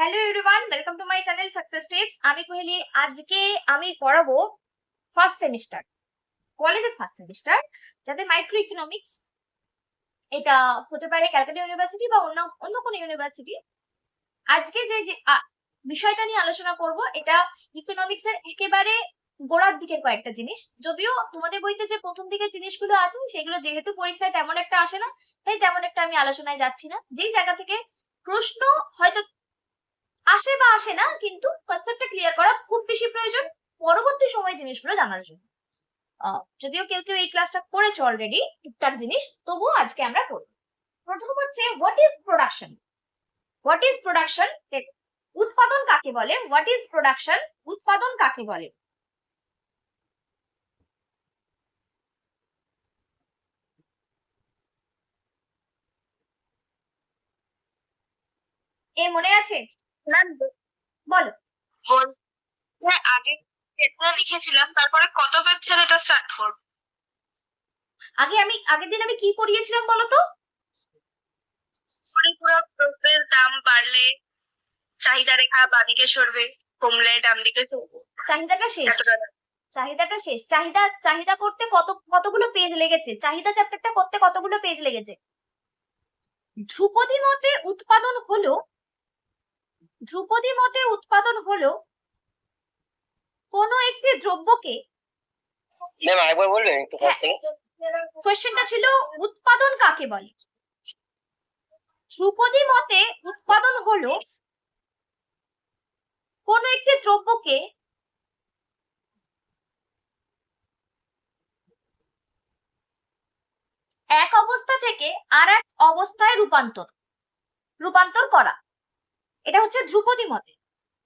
Hello everyone welcome to my channel success tips আমি কোহেলি, আজকে আমি পড়াবো ফার্স্ট সেমিস্টার কলেজের ফার্স্ট সেমিস্টার যাতে মাইক্রো ইকোনমিক্স এটা হতে পারে ক্যালকাটা ইউনিভার্সিটি বা অন্য অন্য কোনো ইউনিভার্সিটি আজকে যে বিষয়টা নিয়ে আলোচনা করব, এটা ইকোনমিক্স এর একেবারে গোড়ার দিকের কয়েকটা জিনিস। যদিও তোমাদের বইতে যে প্রথম দিকের জিনিসগুলো আছে, সেগুলো যেহেতু পরীক্ষায় তেমন একটা আসে না, তাই তেমন একটা আমি আলোচনায় যাচ্ছি না। যেই জায়গা থেকে প্রশ্ন হয়তো আসে বা আসে না, কিন্তু কনসেপ্টটা ক্লিয়ার করা খুব বেশি প্রয়োজন পরবর্তী সময় জিনিসগুলো জানার জন্য। যদিও কেউ কেউ এই ক্লাসটা করেছে অলরেডি টুকটাক জিনিস, তবুও আজকে আমরা করব। প্রথম হচ্ছে what is production what is production উৎপাদন কাকে বলে? হোয়াট ইজ প্রোডাকশন উৎপাদন কাকে বলে? এ মনে আছে? ম্যাম বলো। বলতে আগে এটা লিখেছিলাম তারপরে কত পেজ ছেড়ে এটা স্টার্ট করব? আগে আমি আগের দিন আমি কি করিয়েছিলাম বলো তো মানে পুরো দ্রব্যের দাম বাড়লে চাহিদা রেখা বাদিকে সরবে কমলে ডান দিকে সরবে। চাহিদাটা শেষ। চাহিদাটা শেষ। চাহিদা চাহিদা করতে কত কতগুলো পেজ লেগেছে? চাহিদা চ্যাপ্টারটা করতে কতগুলো পেজ লেগেছে? ধ্রুপদী মতে উৎপাদন হলো ধ্রুপদী মতে উৎপাদন হলো কোনো একটি দ্রব্যকে ম্যাম আরেকবার বলবেন একটু ফার্স্ট থেকে কোশ্চেনটা ছিল উৎপাদন কাকে বলে? ধ্রুপদী মতে উৎপাদন হলো কোনো একটি দ্রব্যকে এক অবস্থা থেকে আর এক অবস্থায় রূপান্তর রূপান্তর করা। এটা হচ্ছে ধ্রুপদী মতে।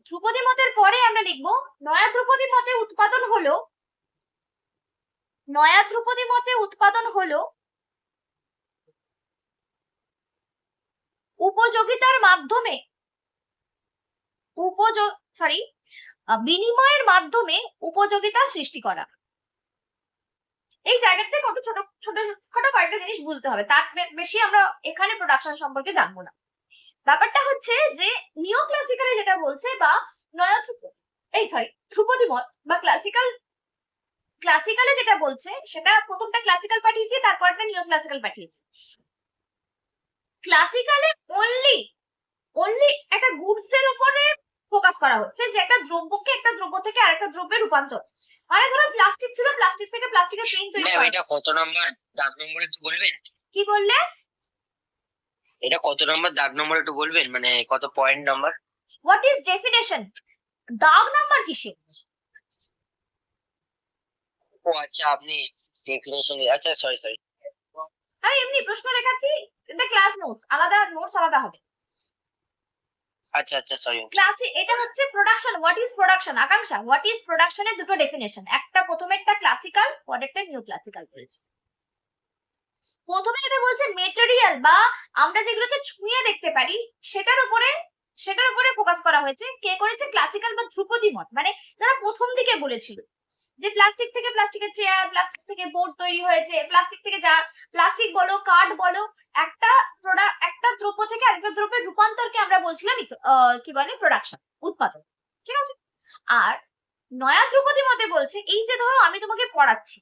ধ্রুপদী মতের পরে আমরা লিখব, নয়া ধ্রুপদী মতে উৎপাদন হলো, নয়া ধ্রুপদী মতে উৎপাদন হলো উপযোগিতার মাধ্যমে সরি বিনিময়ের মাধ্যমে উপযোগিতা সৃষ্টি করা। এই জায়গাটাতে কত ছোট ছোট ছোট কয়েকটা জিনিস বুঝতে হবে, তার বেশি আমরা এখানে প্রোডাকশন সম্পর্কে জানব না। ব্যাপারটা হচ্ছে যে নিও ক্লাসিক্যালে যেটা বলছে বা নয়া এই সরি ধ্রুপদী মত বা ক্লাসিক্যাল ক্লাসিক্যালে যেটা বলছে সেটা প্রথমটা ক্লাসিক্যাল পাঠিয়েছি তারপরটা নিও ক্লাসিক্যাল পাঠিয়েছি ক্লাসিক্যালে অনলি অনলি একটা গুডস এর উপরে ফোকাস করা হচ্ছে যে একটা দ্রব্যকে একটা দ্রব্য থেকে আরেকটা দ্রব্যে রূপান্তর। মানে ধরো প্লাস্টিক ছিল প্লাস্টিক থেকে প্লাস্টিকের পেন তৈরি করা এটা কত নাম্বার দাগ নম্বর বলবেন? কি বললে? এটা কত নাম্বার দাগ নম্বর একটু বলবেন? মানে কত point number what is definition দাগ নাম্বার কিসে? ও আচ্ছা আপনি ডেফিনেশন আচ্ছা সরি সরি আমি এমনি প্রশ্ন লেখাচ্ছি এটা ক্লাস নোটস আলাদা নোটস আলাদা হবে। আচ্ছা আচ্ছা সরি ক্লাসে এটা হচ্ছে প্রোডাকশন হোয়াট ইজ প্রোডাকশন আকাঙ্ক্ষা হোয়াট ইজ প্রোডাকশনের দুটো ডেফিনেশন একটা প্রথমেরটা ক্লাসিক্যাল পরেরটা নিউ ক্লাসিক্যাল করেছে প্রথমে যেটা বলছে মেটেরিয়াল বা আমরা যেগুলোকে ছুঁয়ে দেখতে পারি, সেটার উপরে সেটার উপরে ফোকাস করা হয়েছে। কে করেছে? ক্লাসিক্যাল বা ধ্রুপদী মত মানে যারা প্রথম দিকে বলেছিল যে প্লাস্টিক থেকে প্লাস্টিকের চেয়ার প্লাস্টিক থেকে বোর্ড তৈরি হয়েছে প্লাস্টিক থেকে যা প্লাস্টিক বলো কাঠ বলো, একটা প্রোডাক্ট একটা দ্রব্য থেকে আরেকটা দ্রব্যের রূপান্তরকে আমরা বলছিলাম কি বলে প্রোডাকশন উৎপাদন। ঠিক আছে? আর নয়া ধ্রুপদী মতে বলছে, এই যে ধরো আমি তোমাকে পড়াচ্ছি,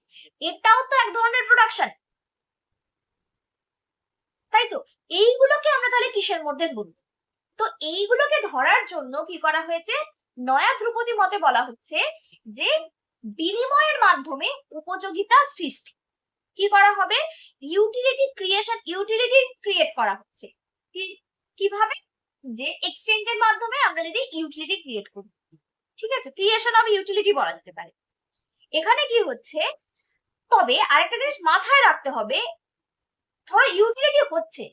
এটাও তো এক ধরনের প্রোডাকশন তাই তো? এইগুলোকে আমরা তাহলে কিসের মধ্যে ধরবো? তো এইগুলোকে ধরার জন্য কি করা হয়েছে? নয়া ধ্রুপদী মতে বলা হচ্ছে যে বিনিময়ের মাধ্যমে উপযোগিতা সৃষ্টি। কি করা হবে? ইউটিলিটি ক্রিয়েশন ইউটিলিটি ক্রিয়েট করা হচ্ছে। কীভাবে? যে এক্সচেঞ্জের মাধ্যমে আমরা যদি ইউটিলিটি ক্রিয়েট করি। ঠিক আছে? ক্রিয়েশন অফ ইউটিলিটি বলা যেতে পারে। এখানে কি হচ্ছে? তবে আরেকটা জিনিস মাথায় রাখতে হবে ধরো ইউটিলিটি হচ্ছে।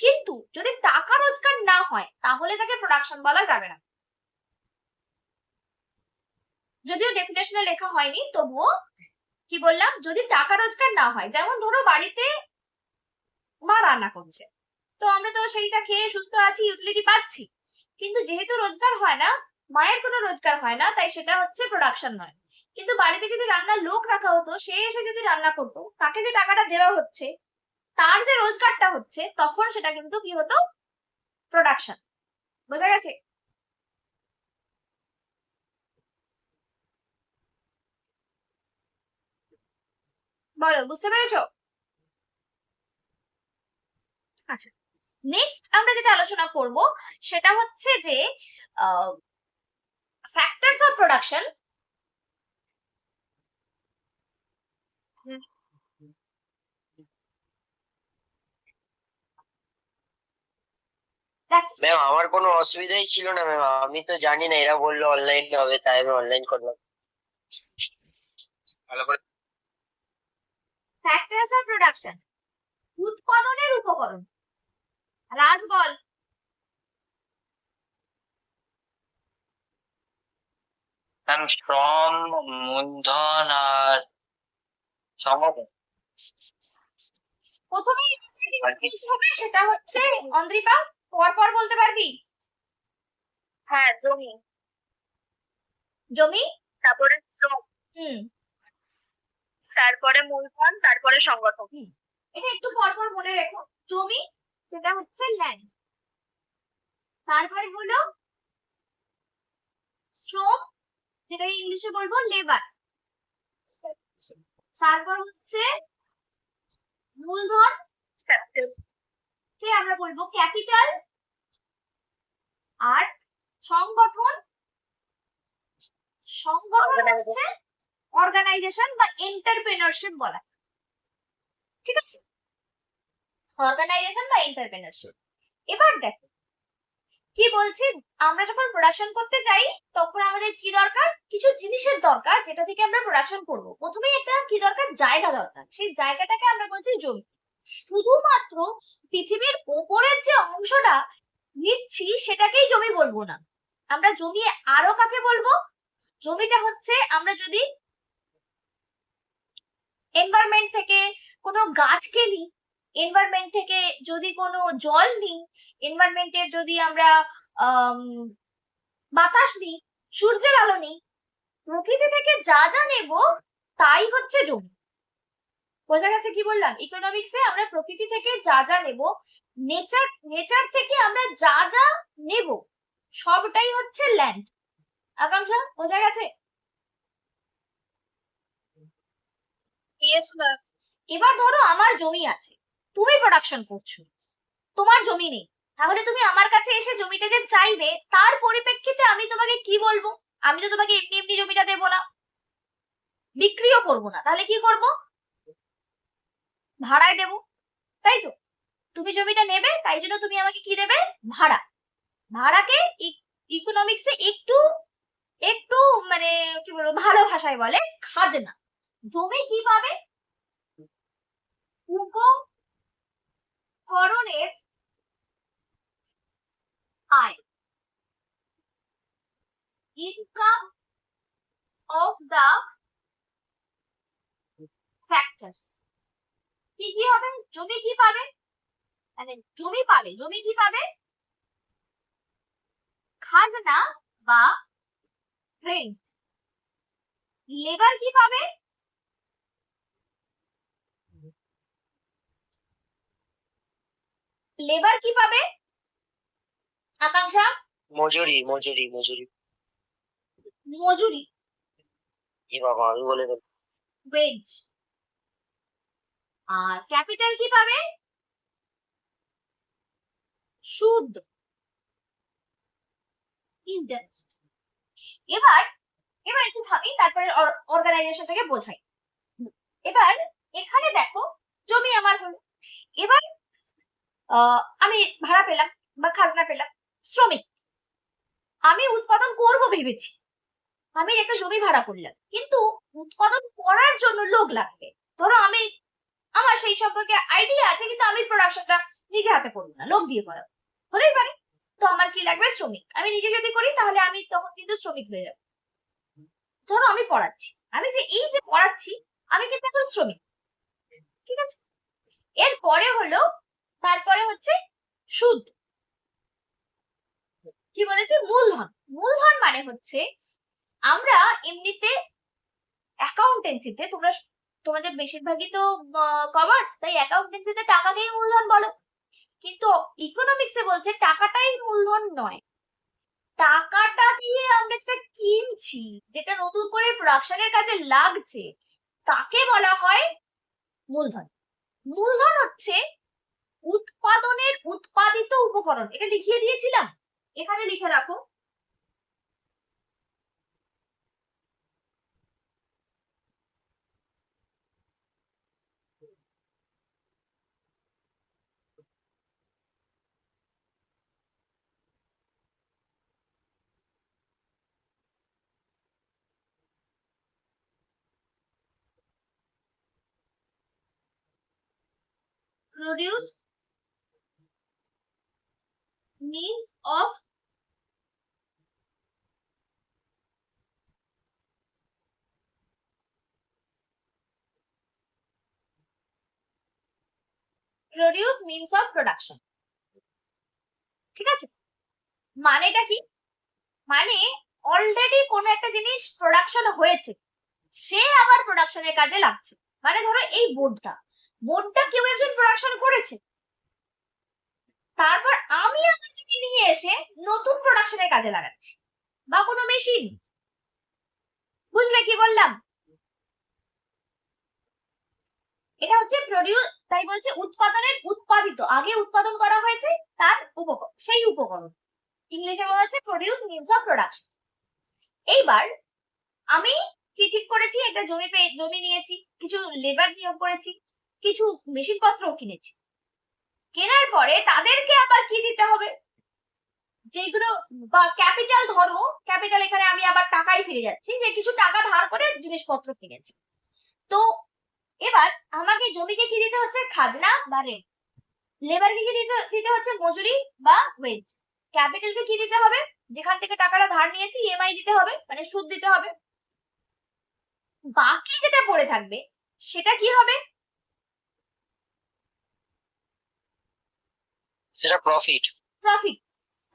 কিন্তু যদি টাকা রোজগার না হয়, তাহলে তাকে প্রোডাকশন বলা যাবে না। যদিও ডেফিনেশনে লেখা হয়নি, তবুও কি বললাম, যদি টাকা রোজগার না হয়, যেমন ধরো বাড়িতে মা রান্না করছে, তো আমরা তো সেইটা খেয়ে সুস্থ আছি ইউটিলিটি পাচ্ছি। কিন্তু যেহেতু রোজগার হয় না, মায়ের কোনো রোজগার হয় না, তাই সেটা হচ্ছে প্রোডাকশন নয়। কিন্তু বাড়িতে যদি রান্নার লোক রাখা হতো, সে এসে যদি রান্না করতো, তাকে যে টাকাটা দেওয়া হচ্ছে তার যে রোজগারটা হচ্ছে, তখন সেটা কিন্তু কি হতো? প্রোডাকশন বোঝা গেছে? বলো, বুঝতে পেরেছ? আচ্ছা নেক্সট আমরা যেটা আলোচনা করব, সেটা হচ্ছে যে ফ্যাক্টরস অফ প্রোডাকশন ম্যাম আমার কোনো অসুবিধাই ছিল না ম্যাম আমি তো জানি না এরা বলল অনলাইন হবে তাই আমি অনলাইন করলাম। ভালো করে ফ্যাক্টরস অফ প্রোডাকশন উৎপাদনের উপকরণ। রাজ বল। ম্যাম শ্রম মূলধন আর সংগঠন প্রথমেই হবে সেটা হচ্ছে অন্দ্রিপা পর পর বলতে পারবি? হ্যাঁ জমি। জমি তারপরে শ্রম। হুম। তারপরে মূলধন তারপরে সংগঠন। এটা একটু পর পর মনে রেখো। জমি যেটা হচ্ছে ল্যান্ড তারপরে হলো শ্রম যেটাকে ইংলিশে বলব লেবার তারপর হচ্ছে মূলধন কে আমরা বলব? ক্যাপিটাল আর সংগঠন? সংগঠন হচ্ছে অর্গানাইজেশন বা এন্টারপ্রেনারশিপ বলা। ঠিক আছে? অর্গানাইজেশন বা এন্টারপ্রেনারশিপ এবার দেখো কি বলছি? আমরা যখন প্রোডাকশন করতে যাই তখন আমাদের কি দরকার? কিছু জিনিসের দরকার যেটা থেকে আমরা প্রোডাকশন করব। প্রথমেই একটা কি দরকার? জায়গা দরকার। সেই জায়গাটাকে আমরা বলছি জমি। শুধুমাত্র পৃথিবীর ওপরের যে অংশটা নিচ্ছি সেটাকেই জমি বলব না। আমরা জমি আরও কাকে বলব? জমিটা হচ্ছে আমরা যদি এনভায়রনমেন্ট থেকে কোনো গাছকে নিই এনভায়রনমেন্ট থেকে যদি কোনো জল নিই এনভায়রনমেন্টের যদি আমরা আম, বাতাস নিই সূর্যের আলো নিই প্রকৃতি থেকে যা যা নেব তাই হচ্ছে জমি। বোঝা গেছে কি বললাম? ইকোনমিক্সে আমরা প্রকৃতি থেকে যা যা নেব নেচার নেচার থেকে আমরা যা যা নেব সবটাই হচ্ছে ল্যান্ড আকাঙ্ক্ষা বোঝা গেছে? এবার ধরো আমার জমি আছে তুমি প্রোডাকশন করছ তোমার জমি নেই তাহলে তুমি আমার কাছে এসে জমিটা যে চাইবে তার পরিপ্রেক্ষিতে আমি তোমাকে কি বলব? আমি তো তোমাকে এমনি এমনি জমিটা দেবো না। বিক্রিও করব না তাহলে কি করব? ভাড়ায় দেবো। তাই তো? তুমি জমিটা নেবে, তাই জন্য তুমি আমাকে কি দেবে? ভাড়া। ভাড়াকে ইকোনমিক্সে একটু একটু মানে কি বলব, ভালো ভাষায় বলে খাজনা। জমি কি পাবে? উপকরণের আয়। ইনকাম অফ দা ফ্যাক্টরস কি কি হবে? জমি কি পাবে? মানে জমি পাবে জমি কি পাবে? খাজনা বা রেন্ট লেবার কি পাবে? লেবার কি পাবে? আকাঙ্ক্ষা? মজুরি মজুরি মজুরি। মজুরি। এ বাবা আমি বলে দেবো। ওয়েজ আর ক্যাপিটাল কি পাবে? সুদ ইন্টারেস্ট এবার এবার একটু থামি তারপরে অর্গানাইজেশনটাকে বোঝাই। এবার, এখানে দেখো, জমি আমার হলো। এবার আমি ভাড়া পেলাম বা খাজনা পেলাম, শ্রমিক। আমি উৎপাদন করব ভেবেছি। আমি একটা জমি ভাড়া করলাম। কিন্তু উৎপাদন করার জন্য লোক লাগবে। ধরো আমি আমার সেই সম্পর্কে আইডিয়া আছে, কিন্তু আমি প্রোডাকশনটা নিজে হাতে করব না লোক দিয়ে করাবো। হতেই পারে। তো আমার কি লাগবে? শ্রমিক। আমি নিজে যদি করি, তাহলে আমি তখন কিন্তু শ্রমিক হয়ে যাব। ধরো আমি পড়াচ্ছি। আমি যে এই যে পড়াচ্ছি, আমি কিন্তু এখন শ্রমিক। ঠিক আছে? এরপরে হলো, তারপরে হচ্ছে সুদ। কি বলেছে? মূলধন। মূলধন মানে হচ্ছে, আমরা এমনিতে অ্যাকাউন্টেন্সিতে তোমরা তোমাদের বেশিরভাগই তো কমার্স তাই অ্যাকাউন্টেন্সিতে টাকাকেই মূলধন বলো। কিন্তু ইকোনমিক্সে বলছে টাকাটাই মূলধন নয়। টাকাটা দিয়ে আমরা যেটা কিনছি, যেটা নতুন করে প্রোডাকশনের কাজে লাগছে, তাকে বলা হয় মূলধন। মূলধন হচ্ছে উৎপাদনের উৎপাদিত উপকরণ। এটা লিখিয়ে দিয়েছিলাম। এখানে লিখে রাখো। Produce means of produce means of production. ঠিক আছে? মানেটা কি? মানে অলরেডি কোনো একটা জিনিস প্রোডাকশন হয়েছে, সে আবার প্রোডাকশনের কাজে লাগছে। মানে ধরো এই বোর্ডটা। বোর্ডটা কেউ একজন প্রোডাকশন করেছে? তারপর আমি আমার নিয়ে এসে নতুন প্রোডাকশনের কাজে লাগাচ্ছি। বা কোনো মেশিন বুঝলে কি বললাম? এটা হচ্ছে প্রডিউস তাই বলছে উৎপাদনের উৎপাদিত, আগে উৎপাদন করা হয়েছে, তার উপকরণ, সেই উপকরণ। ইংলিশে বলা হচ্ছে প্রডিউস মিনস অফ প্রোডাকশন এইবার আমি কি ঠিক করেছি? একটা জমি পেয়ে, জমি নিয়েছি, কিছু লেবার নিয়োগ করেছি। কিছু মেশিনপত্র কিনেছি। কেনার পরে তাদেরকে আবার কি দিতে হবে? যেগুলো বা ক্যাপিটাল ধরো, ক্যাপিটাল এখানে আমি আবার টাকাই ফিরে যাচ্ছি যে কিছু টাকা ধার করে জিনিসপত্র কিনেছি। তো এবার আমাকে জমিকে কি দিতে হচ্ছে? খাজনা বা রেন্ট লেবারকে কি দিতে দিতে হচ্ছে? মজুরি বা ওয়েজ ক্যাপিটালকে কি দিতে হবে? যেখান থেকে টাকাটা ধার নিয়েছি ইএমআই দিতে হবে মানে সুদ দিতে হবে। বাকি যেটা পড়ে থাকবে, সেটা কি হবে? সেটা প্রফিট প্রফিট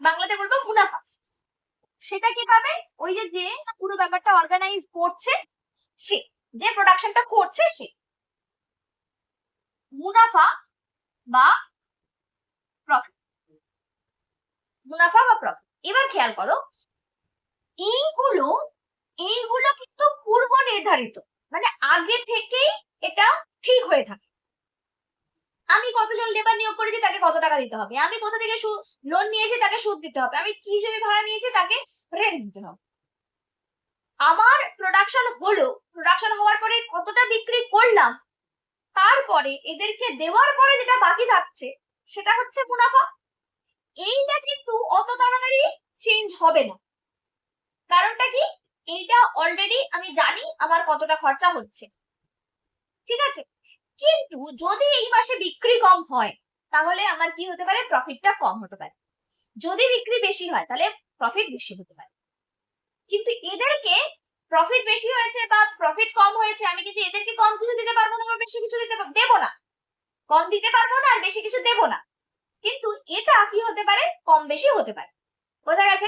বাংলাতে বলব মুনাফা। সেটা কি পাবে? ওই যে যে পুরো ব্যাপারটা অর্গানাইজ করছে, সে, যে প্রোডাকশনটা করছে সে। মুনাফা বা প্রফিট মুনাফা বা প্রফিট এবার খেয়াল করো, এইগুলো এইগুলো কিন্তু পূর্ব নির্ধারিত মানে আগে থেকেই এটা ঠিক হয়ে থাকে। আমি কতজন লেবার নিয়োগ করেছি তাকে কত টাকা দিতে হবে? আমি কোথা থেকে লোন নিয়েছি তাকে সুদ দিতে হবে? আমি কি জমি ভাড়া নিয়েছি তাকে রেন্ট দিতে হবে? আমার প্রোডাকশন হলো প্রোডাকশন হওয়ার পরে কতটা বিক্রি করলাম, তারপরে এদেরকে দেওয়ার পরে যেটা বাকি থাকছে, সেটা হচ্ছে মুনাফা। এইটা কিন্তু অত তাড়াতাড়ি চেঞ্জ হবে না। কারণটা কি? এইটা অলরেডি আমি জানি আমার কতটা খরচা হচ্ছে। ঠিক আছে? কিন্তু যদি এই মাসে বিক্রি কম হয়, তাহলে আমার কি হতে পারে? প্রফিটটা কম হতে পারে। যদি বিক্রি বেশি হয়, তাহলে প্রফিট বেশি হতে পারে। কিন্তু এদেরকে প্রফিট বেশি হয়েছে বা প্রফিট কম হয়েছে, আমি কিন্তু এদেরকে কম কিছু দিতে পারব না বা বেশি কিছু দিতে দেবো না। কম দিতে পারব না আর বেশি কিছু দেবো না। কিন্তু এটা কি হতে পারে? কম বেশি হতে পারে। বোঝা গেছে?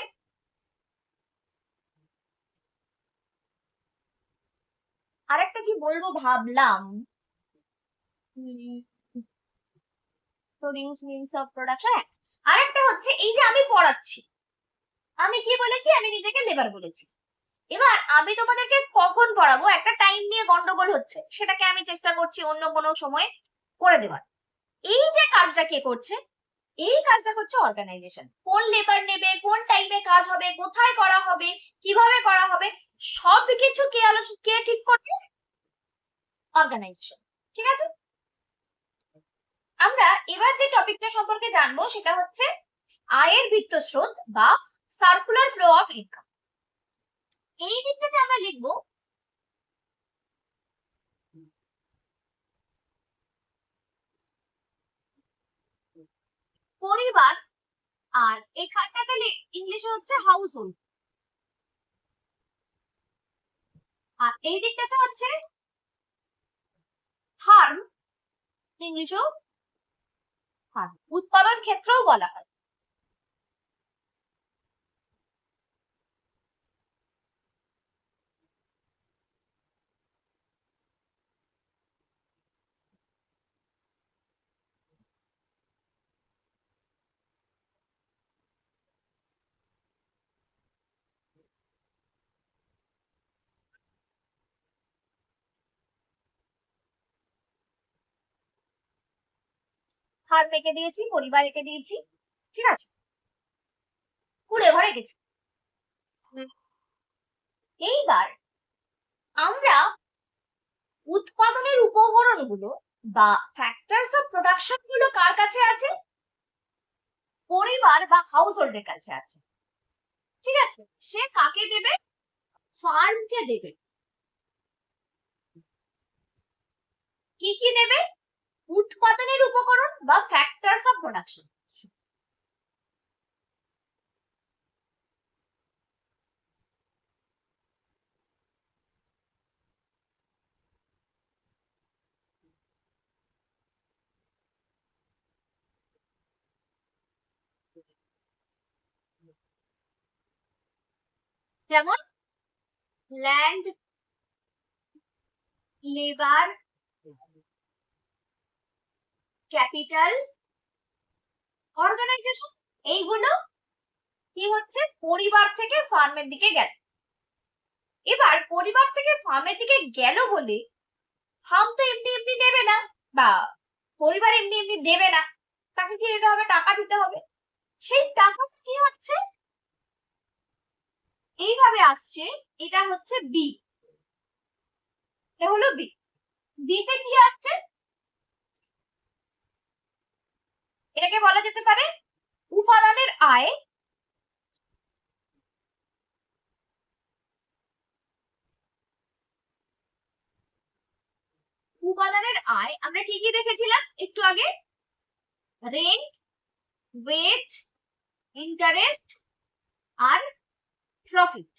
আরেকটা কি বলব ভাবলাম? প্রডিউস মিনস অফ প্রোডাকশন আরেকটা হচ্ছে, এই যে আমি পড়াচ্ছি, আমি কি বলেছি? আমি নিজেকে লেবার বলেছি। এবার আমি তোমাদেরকে কখন পড়াবো? একটা টাইম নিয়ে গন্ডগোল হচ্ছে, সেটাকে আমি চেষ্টা করছি অন্য কোনো সময় করে দেবার। এই যে কাজটা কে করছে? এই কাজটা করছে অর্গানাইজেশন কোন লেবার নেবে, কোন টাইমে কাজ হবে, কোথায় করা হবে, কীভাবে করা হবে সব কিছু কে আলোচনা কে ঠিক করবে? অর্গানাইজেশন ঠিক আছে? আমরা এবার যে টপিকটা সম্পর্কে জানব সেটা হচ্ছে আয়ের বৃত্তস্রোত বা সার্কুলার ফ্লো অফ ইনকাম এই দিকটাতে আমরা লিখব পরিবার, আর এই এখানটাতে ইংলিশে হচ্ছে হাউস হোল্ড আর এই দিকটাতে হচ্ছে ফার্ম ইংলিশও উৎপাদন ক্ষেত্রেও বলা হয়। ফার্ম এঁকে দিয়েছি, পরিবার এঁকে দিয়েছি, ঠিক আছে? কুড়ে ঘরে গেছি। এইবার আমরা উৎপাদনের উপকরণগুলো বা ফ্যাক্টরস অফ প্রোডাকশনগুলো কার কাছে আছে? পরিবার বা হাউস হোল্ডের কাছে আছে। ঠিক আছে? সে কাকে দেবে? ফার্মকে দেবে। কি কি দেবে? উৎপাদনের উপকরণ বা ফ্যাক্টরস অফ প্রোডাকশন যেমন ল্যান্ড লেবার ক্যাপিটাল অর্গানাইজেশন। এইগুলো কি হচ্ছে? পরিবার থেকে ফার্মের দিকে গেল। এবার পরিবার থেকে ফার্মের দিকে গেল বলে ফার্ম তো এমনি এমনি দেবে না বা পরিবার এমনি এমনি দেবে না। তাকে কি দিতে হবে? টাকা দিতে হবে। সেই টাকা কি হচ্ছে? এইভাবে আসছে। এটা হচ্ছে বি। এটা হলো বি। বিতে কি আসছে? এটাকে বলা যেতে পারে উপাদানের আয়। উপাদানের আয়, আমরা কি কি দেখেছিলাম একটু আগে। Rent wage interest R profit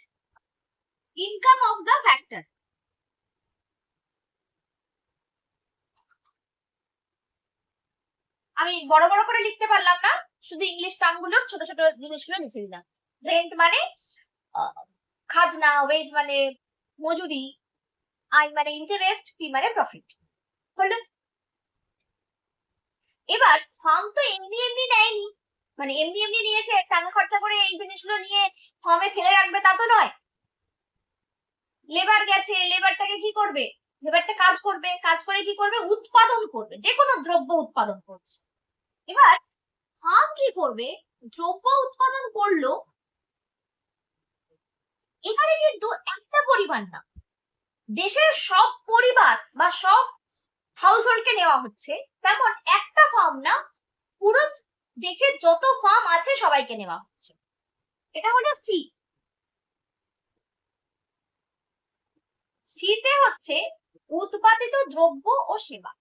income of the factor আমি বড় বড় করে লিখতে পারলাম না, শুধু ইংলিশ টার্মগুলোর ছোট ছোট জিনিসগুলো লিখে দিলাম। রেন্ট মানে খাজনা ওয়েজ মানে মজুরি আই মানে ইন্টারেস্ট পি মানে প্রফিট হলো এবার ফার্ম তো এমনি এমনি নেয়নি। মানে এমনি এমনি নিয়েছে টাকা খরচা করে এই জিনিসগুলো নিয়ে ফার্মে ফেলে রাখবে তা তো নয়। লেবার গেছে লেবারটাকে কি করবে? লেবারটা কাজ করবে, কাজ করে কি করবে? উৎপাদন করবে যে কোনো দ্রব্য উৎপাদন করছে। এবার ফার্ম কি করবে? দ্রব্য উৎপাদন করল। এখানে কিন্তু একটা পরিবার না। দেশের সব পরিবার বা সব হাউসহোল্ডকে নেওয়া হচ্ছে। তেমন একটা ফার্ম না, পুরো দেশের যত ফার্ম আছে সবাইকে নেওয়া হচ্ছে। এটা হলো সি সিতে হচ্ছে উৎপাদিত দ্রব্য ও সেবা।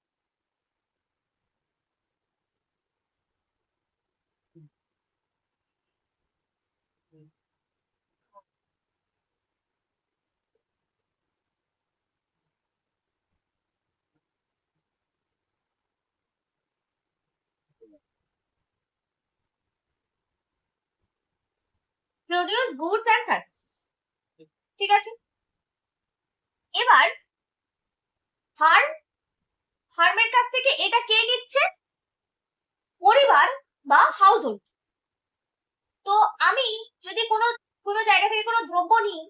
প্রডিউস গুডস অ্যান্ড সার্ভিসেস ঠিক আছে? এবার ফার্ম ফার্মের কাছ থেকে এটা কে নিচ্ছে? পরিবার বা হাউসহোল্ড তো আমি যদি কোনো কোনো জায়গা থেকে কোনো দ্রব্য নিই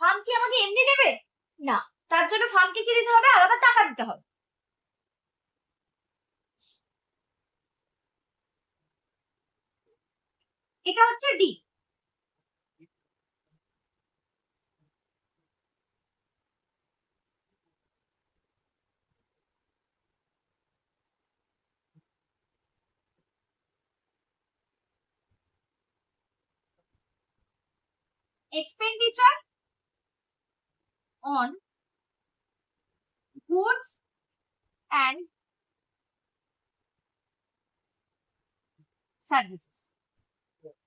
ফার্ম কি আমাকে এমনি দেবে? না। তার জন্য ফার্মকে কি দিতে হবে? আলাদা টাকা দিতে হবে। এটা হচ্ছে the expenditure on goods and services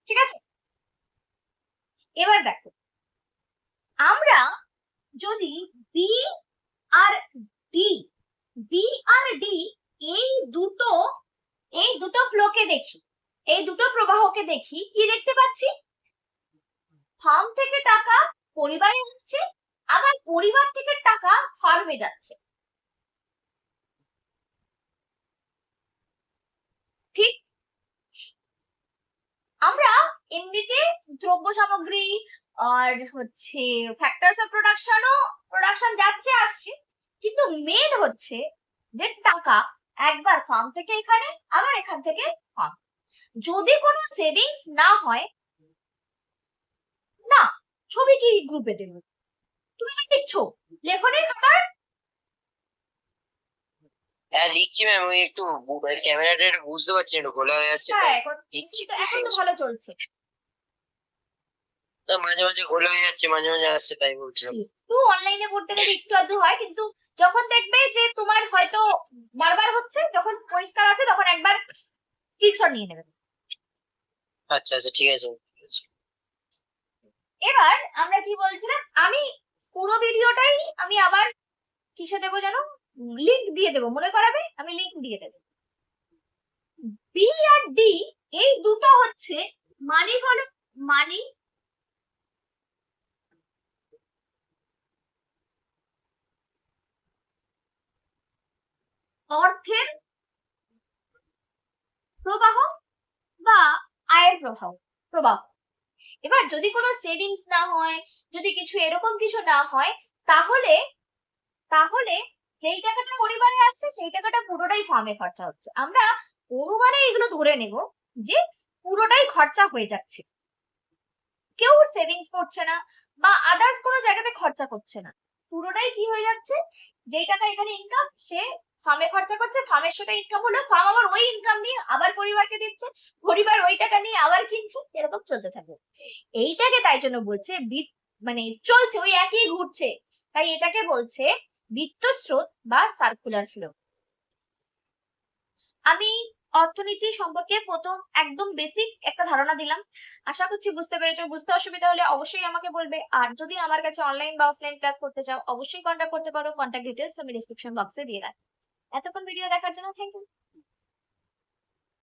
ঠিক আছে? এবার দেখো, আমরা যদি B R D B R D এই দুটো এই দুটো ফ্লোকে দেখি, এই দুটো প্রবাহকে দেখি, কি দেখতে পাচ্ছি? ফার্ম থেকে টাকা পরিবারে আসছে, আবার পরিবার থেকে টাকা ফার্মে যাচ্ছে। ঠিক? আমরা এমনিতে দ্রব্য সামগ্রী আর হচ্ছে ফ্যাক্টরস অফ প্রোডাকশনও প্রোডাকশন যাচ্ছে, আসছে। কিন্তু মেন হচ্ছে যে টাকা একবার ফার্ম থেকে এখানে, আবার এখান থেকে ফার্ম যদি কোনো সেভিংস না হয় না ছবি কি গ্রুপে দেবে তুমি তো লিখছো? লেখনের খাতার? হ্যাঁ লিখছি ম্যাম ওই একটু ক্যামেরাটা একটু বুঝতে পারছি না, একটু খোলা হয়ে যাচ্ছে হ্যাঁ লিখছি এখন তো ভালো চলছে। মাঝে মাঝে খোলা হয়ে যাচ্ছে মাঝে মাঝে আসছে তাই বলছিলাম। একটু অনলাইনে করতে গেলে একটু আধটু হয় কিন্তু যখন দেখবে যে তোমার হয়তো বারবার হচ্ছে যখন পরিষ্কার আছে তখন একবার স্ক্রিনশট নিয়ে নেবে। আচ্ছা আচ্ছা ঠিক আছে। এবার আমরা কি বলছিলাম? আমি পুরো ভিডিওটাই আমি আবার কিসে দেবো যেন? লিংক দিয়ে দেবো। মনে করাবে? আমি লিংক দিয়ে দেবো। বি আর ডি এই দুটো হচ্ছে মানি হলো মানি অর্থের প্রবাহ বা আয়ের প্রবাহ প্রবাহ। এবার যদি কোনো সেভিংস না হয়, যদি কিছু এরকম কিছু না হয়, তাহলে তাহলে যেই টাকাটা পরিবারে আসছে সেই টাকাটা পুরোটাই ফার্মে খরচা হচ্ছে। আমরা অনুমানে এগুলো ধরে নেব যে পুরোটাই খরচা হয়ে যাচ্ছে। কেউ সেভিংস করছে না বা আদার্স কোনো জায়গাতে খরচা করছে না। পুরোটাই কি হয়ে যাচ্ছে? যেই টাকা এখানে ইনকাম সে ফার্মে খরচা করছে ফার্মের সেটা ইনকাম হলো ফার্ম আবার ওই ইনকাম নিয়ে আবার পরিবারকে দিচ্ছে, পরিবার ওই টাকা নিয়ে আবার কিনছে, এরকম চলতে থাকবে এইটাকে তাই জন্য বলছে মানে চলছে, ওই একই ঘুরছে। তাই এটাকে বলছে বিত্ত স্রোত বা সার্কুলার ফ্লো আমি অর্থনীতি সম্পর্কে প্রথম একদম বেসিক একটা ধারণা দিলাম। আশা করছি বুঝতে পেরেছ। বুঝতে অসুবিধা হলে অবশ্যই আমাকে বলবে। আর যদি আমার কাছে অনলাইন বা অফলাইন ক্লাস করতে চাও, অবশ্যই কন্ট্যাক্ট করতে পারো। কন্ট্যাক্ট ডিটেলস আমি ডিসক্রিপশন বক্সে দিয়ে রাখি এতক্ষণ ভিডিও দেখার জন্য থ্যাংক ইউ